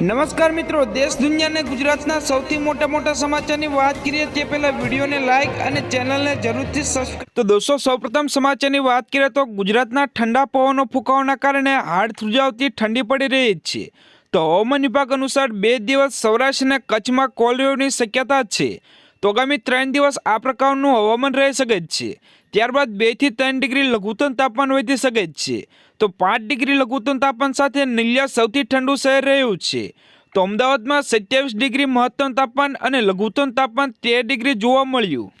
નમસ્કાર મિત્રો, દેશ દુનિયાને ગુજરાતના સૌથી મોટા મોટા સમાચારની વાત કરીએ તે પહેલા વિડીયોને લાઇક અને ચેનલને જરૂરથી સબસ્ક્રાઈબ તો દોસ્તો, સૌપ્રથમ સમાચારની વાત કરીએ તો ગુજરાતના ઠંડા પવનો ફૂંકાવાના કારણે હાડ થ્રુજાવતી ઠંડી પડી રહી છે. તો હવામાન વિભાગ અનુસાર બે દિવસ સૌરાષ્ટ્ર અને કચ્છમાં કોલવેવની શક્યતા છે. તો આગામી ત્રણ દિવસ આ પ્રકારનું હવામાન રહી શકે છે. ત્યારબાદ બેથી ત્રણ ડિગ્રી લઘુત્તમ તાપમાન વધી શકે છે. તો પાંચ ડિગ્રી લઘુત્તમ તાપમાન સાથે નલિયા સૌથી ઠંડુ શહેર રહ્યું છે. તો અમદાવાદમાં સત્યાવીસ ડિગ્રી મહત્તમ તાપમાન અને લઘુત્તમ તાપમાન તેર ડિગ્રી જોવા મળ્યું.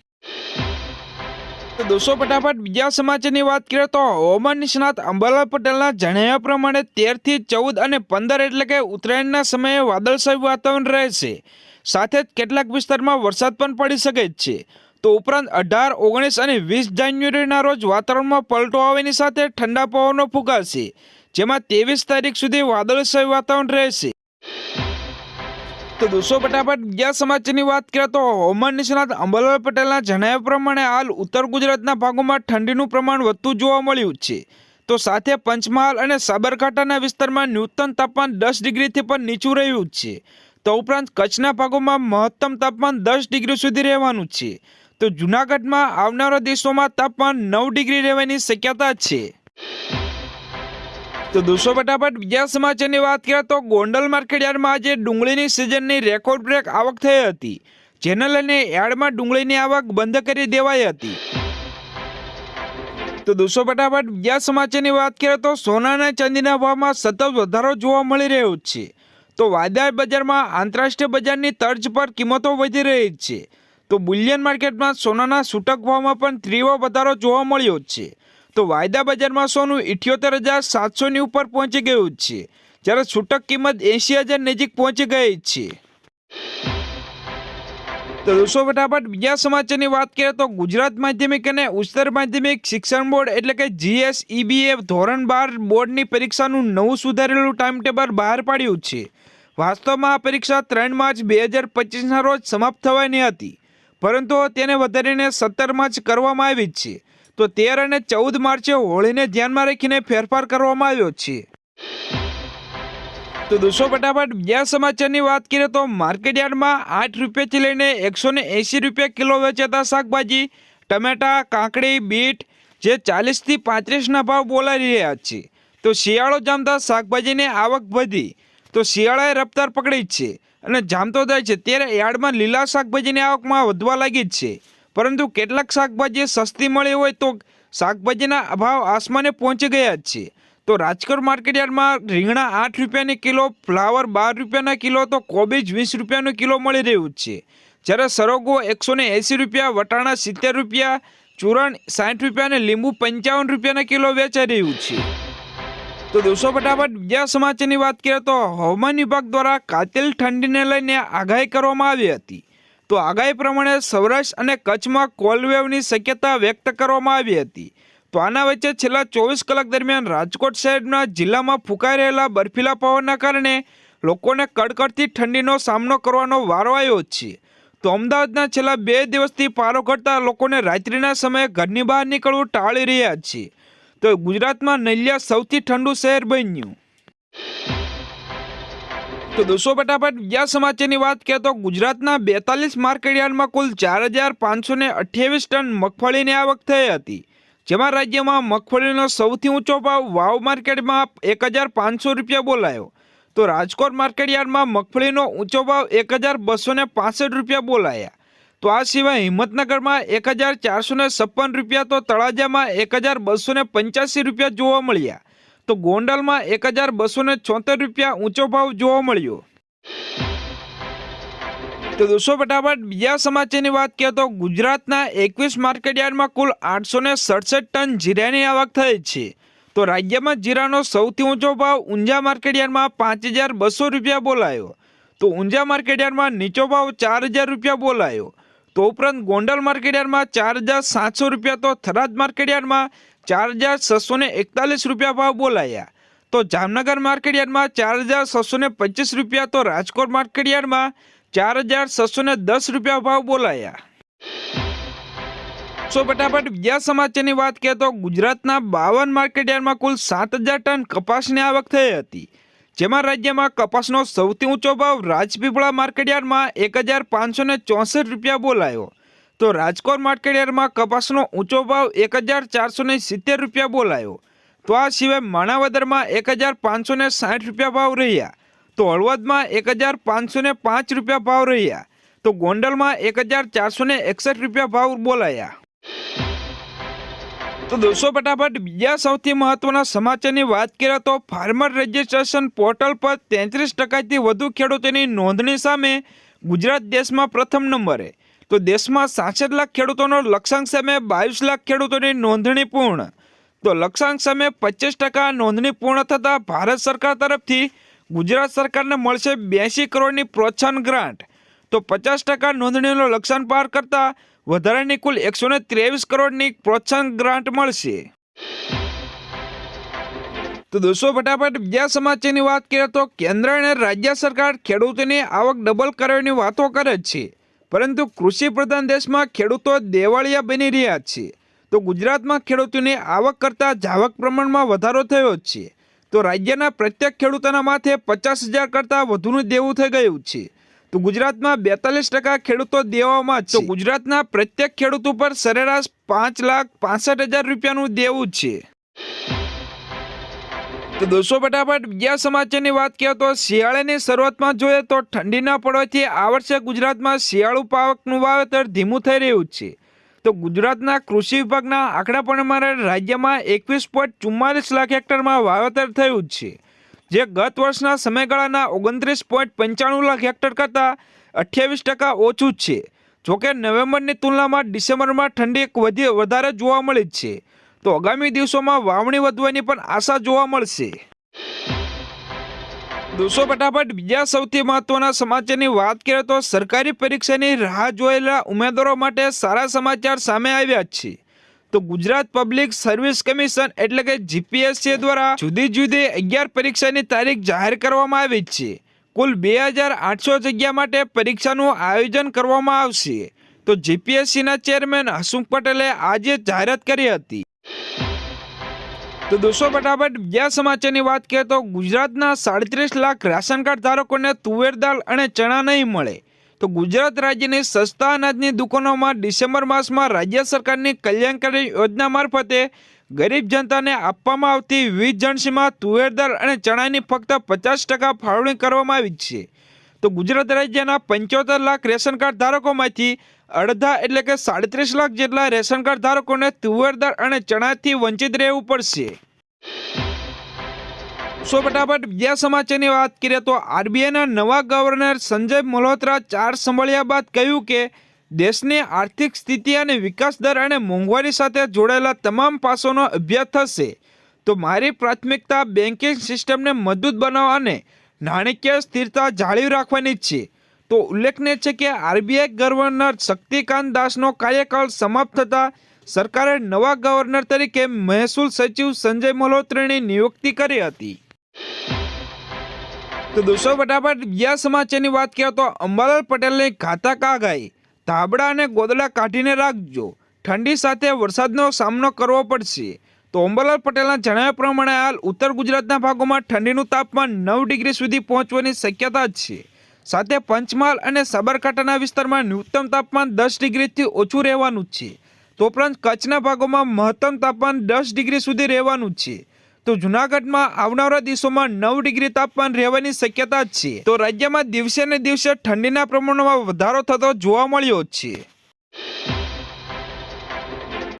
દોસ્તો, ફટાફટ બીજા સમાચારની વાત કરીએ તો હવામાન નિષ્ણાત અંબાલાલ પટેલના જણાવ્યા પ્રમાણે તેરથી ચૌદ અને પંદર એટલે કે ઉત્તરાયણના સમયે વાદળછાયું વાતાવરણ રહેશે સાથે જ કેટલાક વિસ્તારમાં વરસાદ પણ પડી શકે જ છે. તો ઉપરાંત અઢાર, ઓગણીસ અને વીસ જાન્યુઆરીના રોજ વાતાવરણમાં પલટો આવવાની સાથે ઠંડા પવનો ફૂંકાશે જેમાં ત્રેવીસ તારીખ સુધી વાદળછાયું વાતાવરણ રહેશે. તો દોસ્તો, ફટાફટ બીજા સમાચારની વાત કરીએ તો હવામાન નિષ્ણાત અંબલાલ પટેલના જણાવ્યા પ્રમાણે હાલ ઉત્તર ગુજરાતના ભાગોમાં ઠંડીનું પ્રમાણ વધતું જોવા મળ્યું છે. તો સાથે પંચમહાલ અને સાબરકાંઠાના વિસ્તારમાં ન્યૂનતમ તાપમાન દસ ડિગ્રીથી પણ નીચું રહ્યું છે. તો ઉપરાંત કચ્છના ભાગોમાં મહત્તમ તાપમાન દસ ડિગ્રી સુધી રહેવાનું છે. તો જૂનાગઢમાં આવનારા દિવસોમાં તાપમાન નવ ડિગ્રી રહેવાની શક્યતા છે. તો દોસ્તો ફટાફટ બીજા સમાચારની વાત કરીએ તો ગોંડલ માર્કેટયાર્ડમાં આજે ડુંગળીની સિઝનની રેકોર્ડ બ્રેક આવક થઈ હતી. જેને લઈને યાર્ડમાં ડુંગળીની આવક બંધ કરી દેવાઈ હતી. તો દોસ્તો ફટાફટ બીજા સમાચારની વાત કરીએ તો સોના અને ચાંદીના ભાવમાં સતત વધારો જોવા મળી રહ્યો છે. તો વાયદા બજારમાં આંતરરાષ્ટ્રીય બજારની તર્જ પર કિંમતો વધી રહી છે. તો બુલિયન માર્કેટમાં સોનાના છૂટક ભાવમાં પણ ત્રીવો વધારો જોવા મળ્યો છે. તો વાયદા બજારમાં સોનું ઇઠ્યોતેર હજાર સાતસોની ઉપર પહોંચી ગયું છે. જ્યારે છૂટક કિંમત એંશી હજાર નજીક પહોંચી ગઈ છે. તો દોસ્તો ફટાફટ બીજા સમાચારની વાત કરીએ તો ગુજરાત માધ્યમિક અને ઉચ્ચતર માધ્યમિક શિક્ષણ બોર્ડ એટલે કે જીએસઈબીએ ધોરણ બાર બોર્ડની પરીક્ષાનું નવું સુધારેલું ટાઈમ ટેબલ બહાર પાડ્યું છે. વાસ્તવમાં આ પરીક્ષા ત્રણ માર્ચ બે હજાર પચીસના રોજ સમાપ્ત થવાની હતી. પરંતુ તેને વધારીને સત્તર માર્ચ કરવામાં આવી છે. તો તેર અને ચૌદ માર્ચે હોળીને ધ્યાનમાં રાખીને ફેરફાર કરવામાં આવ્યો છે. તો દોસ્તો, ફટાફટ બીજા સમાચારની વાત કરીએ તો માર્કેટયાર્ડમાં આઠ રૂપિયાથી લઈને એકસો ને એંસી રૂપિયા કિલો વેચાતા શાકભાજી, ટમેટા, કાંકડી, બીટ જે ચાલીસથી પાંત્રીસના ભાવ બોલાવી રહ્યા છે. તો શિયાળો જામતા શાકભાજીની આવક વધી. તો શિયાળાએ રફતાર પકડી જ છે. અને જામતો થાય છે, ત્યારે યાર્ડમાં લીલા શાકભાજીની આવકમાં વધવા લાગી જ છે. પરંતુ કેટલાક શાકભાજી સસ્તી મળી હોય તો શાકભાજીના ભાવ આસમાને પહોંચી ગયા જ છે. તો રાજકોટ માર્કેટયાર્ડમાં રીંગણા આઠ રૂપિયાની કિલો, ફ્લાવર બાર રૂપિયાના કિલો, તો કોબીજ વીસ રૂપિયાનો કિલો મળી રહ્યું છે. જ્યારે સરોગો એકસો ને એંસી રૂપિયા, વટાણા સિત્તેર રૂપિયા, ચૂરણ સાઠ રૂપિયા અને લીંબુ પંચાવન રૂપિયાના કિલો વેચાઈ રહ્યું છે. તો દોસ્તો ફટાફટ બીજા સમાચારની વાત કરીએ તો હવામાન વિભાગ દ્વારા કાતિલ ઠંડીને લઈને આગાહી કરવામાં આવી હતી. તો આગાહી પ્રમાણે સૌરાષ્ટ્ર અને કચ્છમાં કોલવેવની શક્યતા વ્યક્ત કરવામાં આવી હતી. તો આના વચ્ચે છેલ્લા ચોવીસ કલાક દરમિયાન રાજકોટ શહેરના જિલ્લામાં ફૂંકાઈ રહેલા બર્ફીલા પવનના કારણે લોકોને કડકડતી ઠંડીનો સામનો કરવાનો વારો આવ્યો છે. તો અમદાવાદના છેલ્લા બે દિવસથી પારો ઘટતા લોકોને રાત્રિના સમયે ઘરની બહાર નીકળવું ટાળી રહ્યા છે. તો ગુજરાતમાં નલિયા સૌથી ઠંડુ શહેર બન્યું. તો દોસ્તો ફટાફટ બીજા સમાચારની વાત કરીએ તો ગુજરાતના બેતાલીસ માર્કેટયાર્ડમાં કુલ ચાર હજાર પાંચસો ને અઠ્યાવીસ ટન મગફળીની આવક થઈ હતી, જેમાં રાજ્યમાં મગફળીનો સૌથી ઊંચો ભાવ વાવ માર્કેટમાં એક હજાર પાંચસો રૂપિયા બોલાયો. તો રાજકોટ માર્કેટયાર્ડમાં મગફળીનો ઊંચો ભાવ એક હજાર બસો ને રૂપિયા બોલાયા. તો આ સિવાય હિંમતનગરમાં એક હજાર ચારસો છપ્પન રૂપિયા તો તળાજામાં એક હજાર બસો પંચ્યાસી રૂપિયા જોવા મળ્યા. તો ગોંડલમાં એક હજાર બસો છોતેર રૂપિયા ઊંચો ભાવ જોવા મળ્યો. તો દોસ્તો ફટાફટ બીજા સમાચારની વાત કરીએ તો ગુજરાતના એકવીસ માર્કેટયાર્ડમાં કુલ આઠસો સડસઠ ટન જીરાની આવક થઈ છે. તો રાજ્યમાં જીરાનો સૌથી ઊંચો ભાવ ઊંઝા માર્કેટયાર્ડમાં પાંચ હજાર બસો રૂપિયા બોલાયો. તો ઊંઝા માર્કેટયાર્ડમાં નીચો ભાવ ચાર હજાર રૂપિયા બોલાયો. તો ઉપરાંત ગોંડલ માર્કેટયાર્ડમાં ચાર હજાર સાતસો રૂપિયા તો થરાદ માર્કેટયાર્ડમાં ચાર હજાર છસો એકતાલીસ રૂપિયા ભાવ બોલાયા. તો જામનગર માર્કેટયાર્ડમાં ચાર હજાર છસો પચીસ રૂપિયા તો રાજકોટ માર્કેટયાર્ડમાં ચાર હજાર છસો દસ રૂપિયા ભાવ બોલાયા. સો ફટાફટ બીજા સમાચારની વાત કરીએ તો ગુજરાતના બાવન માર્કેટયાર્ડમાં કુલ સાત હજાર ટન કપાસની આવક થઈ હતી. જેમાં રાજ્યમાં કપાસનો સૌથી ઊંચો ભાવ રાજપીપળા માર્કેટયાર્ડમાં એક હજાર પાંચસો ને ચોસઠ રૂપિયા બોલાયો. તો રાજકોટ માર્કેટયાર્ડમાં કપાસનો ઊંચો ભાવ એક હજાર ચારસો ને સિત્તેર રૂપિયા બોલાયો. તો આ સિવાય માણાવદરમાં એક હજાર પાંચસો ને સાઠ રૂપિયા ભાવ રહ્યા. તો હળવદમાં એક હજાર પાંચસો ને પાંચ રૂપિયા ભાવ રહ્યા. તો ગોંડલમાં એક હજાર ચારસો ને એકસઠ રૂપિયા ભાવ બોલાયા. તો દોસ્તો ફટાફટ બીજા સૌથી મહત્વના સમાચારની વાત કરીએ તો ફાર્મર રજિસ્ટ્રેશન પોર્ટલ પર તેત્રીસ ટકાથી વધુ ખેડૂતોની નોંધણી સામે ગુજરાત દેશમાં પ્રથમ નંબરે. તો દેશમાં સાસઠ લાખ ખેડૂતોનો લક્ષ્યાંક સામે બાવીસ લાખ ખેડૂતોની નોંધણી પૂર્ણ. તો લક્ષ્યાંક સામે પચીસ ટકા નોંધણી પૂર્ણ થતાં ભારત સરકાર તરફથી ગુજરાત સરકારને મળશે બ્યાસી કરોડની પ્રોત્સાહન ગ્રાન્ટ. તો પચાસ ટકા નોંધણીનો લક્ષ્યાંક પાર કરતાં વધારાની કુલ એકસો ને ત્રેવીસ કરોડની પ્રોત્સાહન ગ્રાન્ટ મળશે. તો દોસ્તો, ફટાફટ બીજા સમાચારની વાત કરીએ તો કેન્દ્ર અને રાજ્ય સરકાર ખેડૂતોની આવક ડબલ કરવાની વાતો કરે છે. પરંતુ કૃષિ પ્રધાન દેશમાં ખેડૂતો દેવાળિયા બની રહ્યા છે. તો ગુજરાતમાં ખેડૂતોની આવક કરતાં જાવક પ્રમાણમાં વધારો થયો છે. તો રાજ્યના પ્રત્યેક ખેડૂતોના માથે પચાસ હજાર કરતાં વધુનું દેવું થઈ ગયું છે. તો ગુજરાતમાં બેતાલીસ ટકા ખેડૂતો દેવામાં તો ગુજરાતના પ્રત્યેક ખેડૂત ઉપર સરેરાશ પાંચ લાખ પાસઠ હજાર રૂપિયાનું દેવું છે. તો દોસ્તો ફટાફટ બીજા સમાચારની વાત કરીએ તો શિયાળાની શરૂઆતમાં જોઈએ તો ઠંડીના પડવાથી આ વર્ષે ગુજરાતમાં શિયાળુ પાકનું વાવેતર ધીમું થઈ રહ્યું છે. તો ગુજરાતના કૃષિ વિભાગના આંકડા પ્રમાણે રાજ્યમાં એકવીસ પોઈન્ટ ચુમ્માલીસ લાખ હેક્ટરમાં વાવેતર થયું છે. જે ગત વર્ષના સમયગાળાના ઓગણત્રીસ પોઈન્ટ પંચાણું લાખ હેક્ટર કરતાં અઠ્યાવીસ ટકા ઓછું જ છે. જોકે નવેમ્બરની તુલનામાં ડિસેમ્બરમાં ઠંડી વધી, વધારે જોવા મળી છે. તો આગામી દિવસોમાં વાવણી વધવાની પણ આશા જોવા મળશે. દોસ્તો, ફટાફટ બીજા સૌથી મહત્વના સમાચારની વાત કરીએ તો સરકારી પરીક્ષાની રાહ જોયેલા ઉમેદવારો માટે સારા સમાચાર સામે આવ્યા છે. તો ગુજરાત પબ્લિક સર્વિસ કમિશન એટલે કે જીપીએસસી દ્વારા જુદી જુદી અગિયાર પરીક્ષાની તારીખ જાહેર કરવામાં આવી છે. કુલ બે હજાર આઠસો જગ્યા માટે પરીક્ષાનું આયોજન કરવામાં આવશે. તો જીપીએસસીના ચેરમેન હસુખ પટેલે આજે જાહેરાત કરી હતી. તો દોસ્તો, ફટાફટ બીજા સમાચારની વાત કરીએ તો ગુજરાતના સાડત્રીસ લાખ રાશન કાર્ડ ધારકોને તુવેર દાળ અને ચણા નહીં મળે. તો ગુજરાત રાજ્યની સસ્તા અનાજની દુકાનોમાં ડિસેમ્બર માસમાં રાજ્ય સરકારની કલ્યાણકારી યોજના મારફતે ગરીબ જનતાને આપવામાં આવતી વિવિધ જણસીમાં તુવેરદાર અને ચણાની ફક્ત પચાસ ટકા ફાળવણી કરવામાં આવી છે. તો ગુજરાત રાજ્યના પંચોતેર લાખ રેશન કાર્ડ ધારકોમાંથી અડધા એટલે કે સાડત્રીસ લાખ જેટલા રેશન કાર્ડ ધારકોને તુવેરદાર અને ચણાથી વંચિત રહેવું પડશે. સો ફટાફટ બીજા સમાચારની વાત કરીએ તો આરબીઆઈના નવા ગવર્નર સંજય મલ્હોત્રા ચાર સંભાળ્યા બાદ કહ્યું કે દેશની આર્થિક સ્થિતિ અને વિકાસ દર અને મોંઘવારી સાથે જોડાયેલા તમામ પાસોનો અભ્યાસ થશે. તો મારી પ્રાથમિકતા બેન્કિંગ સિસ્ટમને મજબૂત બનાવવા અને નાણાકીય સ્થિરતા જાળવી રાખવાની છે. તો ઉલ્લેખનીય છે કે આરબીઆઈ ગવર્નર શક્તિકાંત દાસનો કાર્યકાળ સમાપ્ત થતાં સરકારે નવા ગવર્નર તરીકે મહેસૂલ સચિવ સંજય મલ્હોત્રાની નિયુક્તિ કરી હતી. તો દોસ્તો, ફટાફટ બીજા સમાચારની વાત કરીએ તો અંબાલાલ પટેલની ઘાતક આગાહી. ધાબળા અને ગોદડા કાઢીને રાખજો. ઠંડી સાથે વરસાદનો સામનો કરવો પડશે. તો અંબાલાલ પટેલના જણાવ્યા પ્રમાણે હાલ ઉત્તર ગુજરાતના ભાગોમાં ઠંડીનું તાપમાન નવ ડિગ્રી સુધી પહોંચવાની શક્યતા છે. સાથે પંચમહાલ અને સાબરકાંઠાના વિસ્તારમાં ન્યૂનતમ તાપમાન દસ ડિગ્રીથી ઓછું રહેવાનું છે. તો ઉપરાંત કચ્છના ભાગોમાં મહત્તમ તાપમાન દસ ડિગ્રી સુધી રહેવાનું છે. તો જૂનાગઢમાં આવનારા દિવસોમાં નવ ડિગ્રી તાપમાન રહેવાની શક્યતા છે. તો રાજ્યમાં દિવસે ને દિવસે ઠંડીના પ્રમાણમાં વધારો થતો જોવા મળ્યો છે.